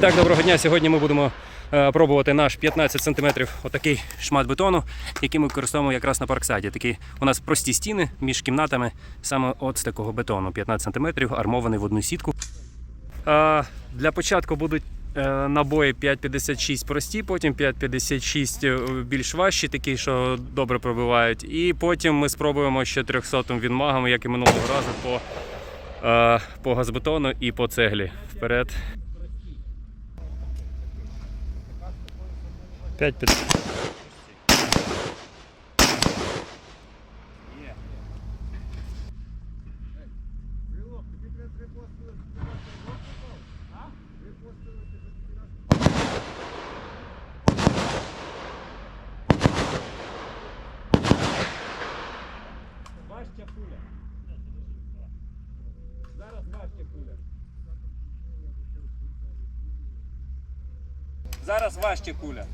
Так, доброго дня. Сьогодні ми будемо е, пробувати наш 15 см отакий шмат бетону, який ми використовуємо якраз на парксаді. Такі у нас прості стіни між кімнатами, саме от з такого бетону, 15 см, армований в одну сітку. Е, для початку будуть е, набої 5,56 прості, потім 5,56 більш важчі, такі, що добре пробивають. І потім ми спробуємо ще 300 вінмагом, як і минулого разу, по, е, по газбетону і по цеглі. Вперед. 5 під... Важча пуля. Зараз важча пуля. Зараз важча куля.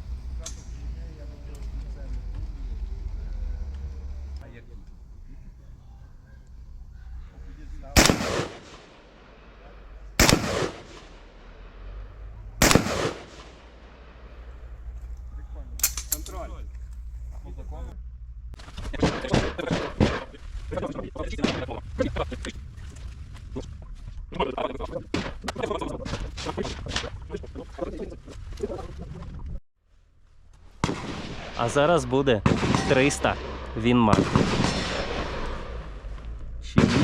А зараз буде 300 Вінмар. Пробуй.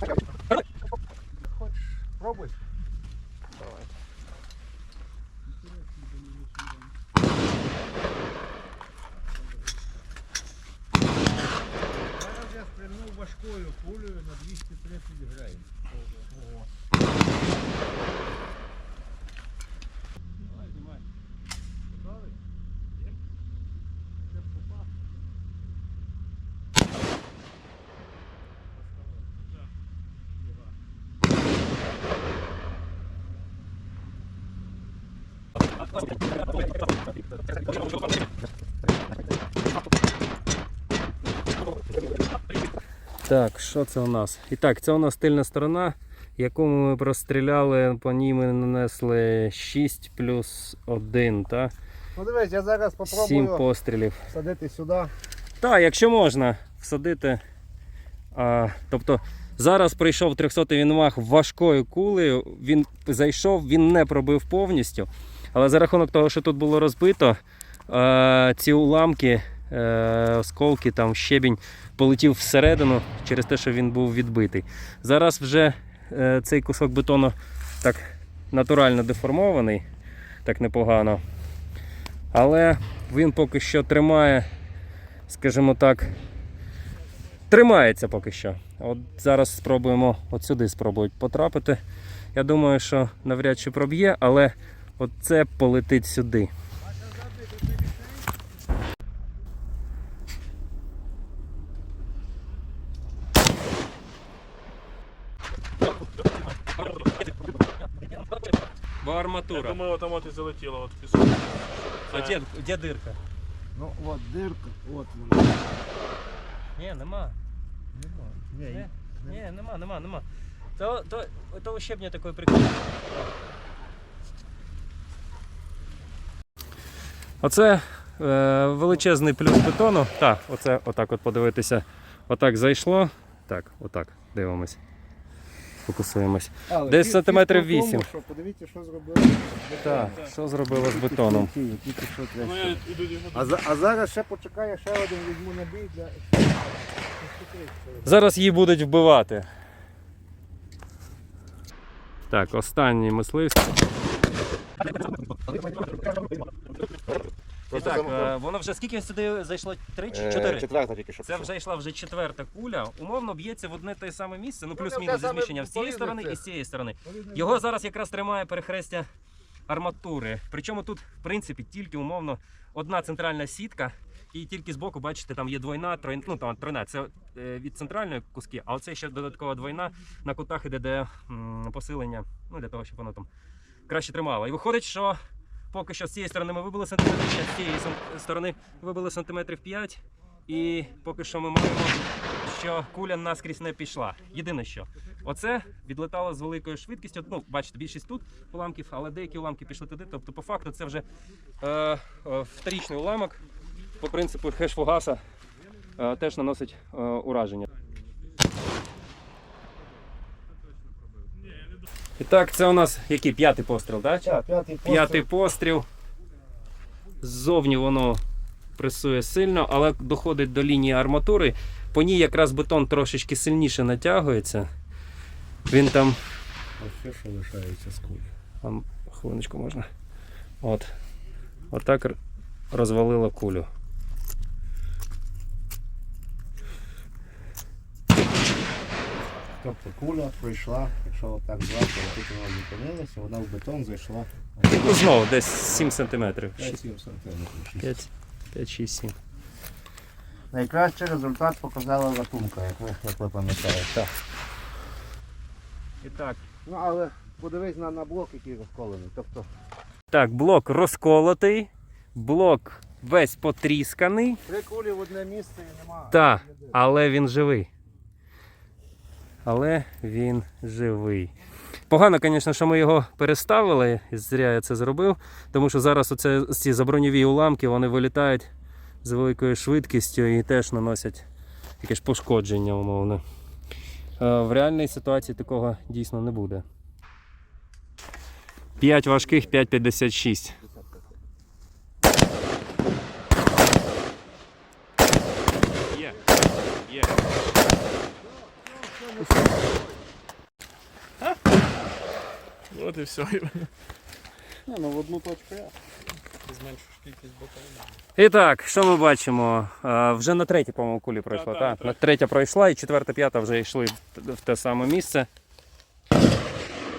Так, що це у нас? І так, це у нас тильна сторона, яку ми простріляли, по ній ми нанесли 6 плюс 1, та? Ну дивись, я зараз 7 пострілів. садити сюди. Так, якщо можна всадити. А, тобто зараз прийшов 300-й вінмах важкою кулею, він зайшов, він не пробив повністю. Але за рахунок того, що тут було розбито, ці уламки, е, осколки, там щебінь полетів всередину через те, що він був відбитий. Зараз вже е, цей кусок бетону так натурально деформований, так непогано. Але він поки що тримає скажімо так, тримається поки що. От зараз спробуємо от сюди спробують потрапити. Я думаю, що навряд чи проб'є, але от це полетить сюди. Бо Я арматура. думаю, там от і залетіло от в пісок. А де, де дирка? Ну от дирка, от вона. Ні, нема. Ні, Ні, ні, нема, нема, нема. То, то, то щебня такої прикольне. Оце е, величезний плюс бетону. Так, оце отак от подивитися. Отак зайшло. Так, отак, дивимось. Фокусуємось. Але Десь сантиметрів фішка в тому, вісім. що Подивіться, що зробили. Так, що зробило з бетоном? Тільки що Ну треба. я А, за- а зараз ще почекає, ще один візьму на бій для. Зараз її будуть вбивати. Так, останній мисливський. І так, е, воно вже скільки сюди зайшло? Три чи чотири? Четверта тільки що. Це вже йшла вже четверта куля. Умовно б'ється в одне те саме місце, ну Ну, плюс-мінус зі зміщення з цієї сторони і з цієї сторони. Його зараз якраз тримає перехрестя арматури. Причому тут, в принципі, тільки умовно одна центральна сітка, і тільки збоку, бачите, там є двойна, тройна, ну там тройна, це е, від центральної куски, а оце ще додаткова двойна на кутах іде де м, посилення, ну для того, щоб воно там краще тримала. І виходить, що поки що з цієї сторони ми вибили сантиметрів 5, з цієї сторони вибили сантиметрів 5. І поки що ми маємо, що куля наскрізь не пішла. Єдине що, оце відлетало з великою швидкістю. Ну, бачите, більшість тут уламків, але деякі уламки пішли туди. Тобто, по факту, це вже е, е, вторічний уламок. По принципу хеш-фугаса е, теж наносить е, ураження. І так, це у нас який п'ятий постріл, так? Так, п'ятий постріл. П'ятий постріл. Ззовні воно пресує сильно, але доходить до лінії арматури. По ній якраз бетон трошечки сильніше натягується. Він там. Ось ще що лишається з кулі. Там, хвилиночку можна. От. Отак розвалило кулю. Тобто куля пройшла, якщо отак зверху, тут вона зупинилася, вона в бетон зайшла Ну, знову десь 7 см. 5-7 сантиметрів. 5, 6, 7. Найкращий результат показала латунка, як ви, як ви пам'ятаєте. Так. І так. Ну але подивись на, на блок, який розколений. Тобто Так, блок розколотий, блок весь потрісканий. три кулі в одне місце і немає. Так, але він живий. Але він живий. Погано, звісно, що ми його переставили, і зря я це зробив, тому що зараз оце, ці заброньові уламки вони вилітають з великою швидкістю і теж наносять якесь пошкодження, умовно. Е, В реальній ситуації такого дійсно не буде. 5 важких, 5,56. Є. Є. От і все. Не, ну в одну точку я. Зменшиш кількість. І так, що ми бачимо? А, вже на третій, по-моєму, кулі пройшла. Так, Так, так, На третя. пройшла і четверта, п'ята вже йшли в- те саме місце.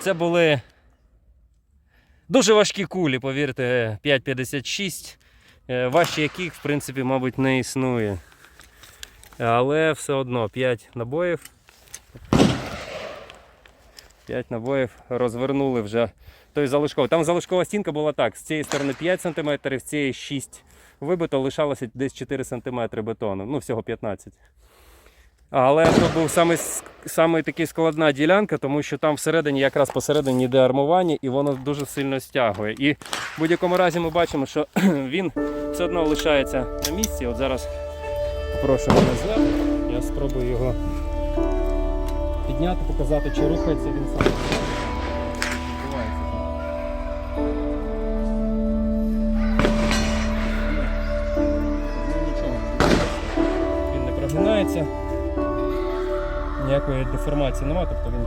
Це були дуже важкі кулі, повірте, 5,56, е, важче яких, в принципі, мабуть, не існує. Але все одно 5 набоїв. 5 набоїв розвернули вже той залишковий. Там залишкова стінка була так: з цієї сторони 5 см, з цієї 6 вибито, лишалося десь 4 см бетону, ну всього 15. Але це був саме, саме такий складна ділянка, тому що там всередині, якраз посередині йде армування, і воно дуже сильно стягує. І в будь-якому разі ми бачимо, що він все одно лишається на місці. От зараз попрошу мене зверху, я спробую його підняти, показати, чи рухається він сам. Він не прогинається. Ніякої деформації немає, тобто він.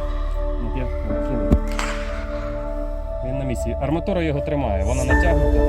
Він на місці. Арматура його тримає, вона натягнута